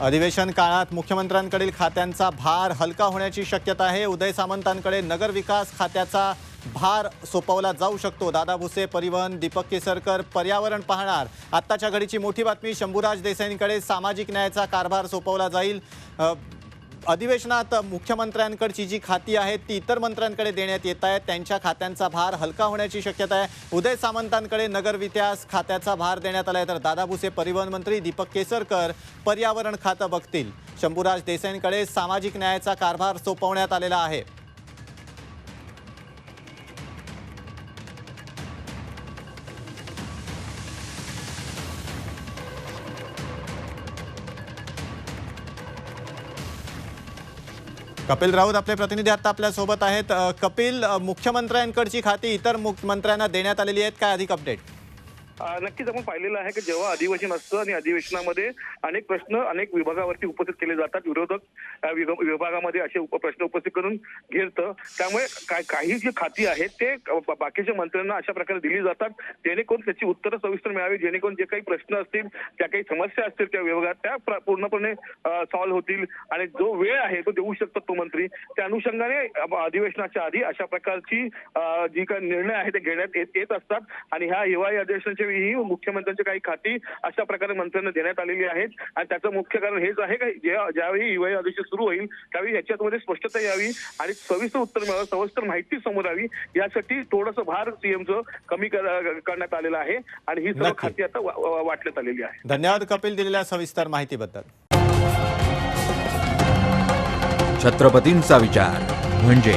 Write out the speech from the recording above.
अधिवेशन काळात मुख्यमंत्र्यांकडील खात्यांचा भार हलका होण्याची शक्यता आहे. उदय सामंतांकडे नगर विकास खात्याचा भार सोपवला जाऊ शकतो. दादा भुसे परिवहन दीपक केसरकर पर्यावरण पाहणार. आत्ताच्या घडीची मोठी बातमी शंभूराज देसाईंकडे सामाजिक न्यायाचा कारभार सोपवला जाईल. अधिवेशनात मुख्यमंत्र्यांकडची जी खाती आहेत ती इतर मंत्र्यांकडे देण्यात येत आहेत. त्यांच्या खात्यांचा भार हलका होण्याची शक्यता आहे. उदय सामंतांकडे नगर विकास खात्याचा भार देण्यात आला आहे तर दादा भुसे परिवहन मंत्री दीपक केसरकर पर्यावरण खातं बघतील. शंभूराज देसाईंकडे सामाजिक न्यायाचा कारभार सोपवण्यात आलेला आहे. कपिल राऊत आपले प्रतिनिधी आता आपल्यासोबत आहेत. कपिल मुख्यमंत्र्यांकडची खाती इतर मुख्यमंत्र्यांना देण्यात आलेली आहेत. काय अधिक अपडेट नक्कीच आपण पाहिलेलं आहे की जेव्हा अधिवेशन असतं आणि अधिवेशनामध्ये अनेक प्रश्न अनेक विभागावरती उपस्थित केले जातात विरोधक विभागामध्ये असे उप- प्रश्न उपस्थित करून घेतं त्यामुळे काय काही जी खाती आहेत ते बाकीच्या मंत्र्यांना अशा प्रकारे दिली जातात जेणेकरून त्याची उत्तरं सविस्तर मिळावी जेणेकरून जे काही प्रश्न असतील त्या काही समस्या असतील त्या विभागात त्या पूर्णपणे सॉल्व्ह होतील आणि जो वेळ आहे तो देऊ शकतो तो मंत्री. त्या अनुषंगाने अधिवेशनाच्या आधी अशा प्रकारची जी काही निर्णय आहे ते घेण्यात येत येत असतात. आणि ह्या हिवाळी अधिवेशनाचे वेळी मुख्यमंत्र्यांची काही खाती अशा प्रकारे मंत्र्यांना देण्यात आलेली आहेत. आणि त्याचं मुख्य कारण हेच आहे की जे- ज्यावेळी हिवाळी अधिवेशन सुरू होईल त्यावेळी याच्यामध्ये स्पष्टता यावी आणि सविस्तर उत्तर मिळावं सविस्तर माहिती समोर यावी. यासाठी थोडंसं भार सीएमचं कमी कर- करण्यात आलेलं आहे आणि ही सर्व. खाती आता वाटण्यात आलेली आहे धन्यवाद कपिल दिलेल्या सविस्तर माहितीबद्दल. छत्रपतींचा विचार म्हणजे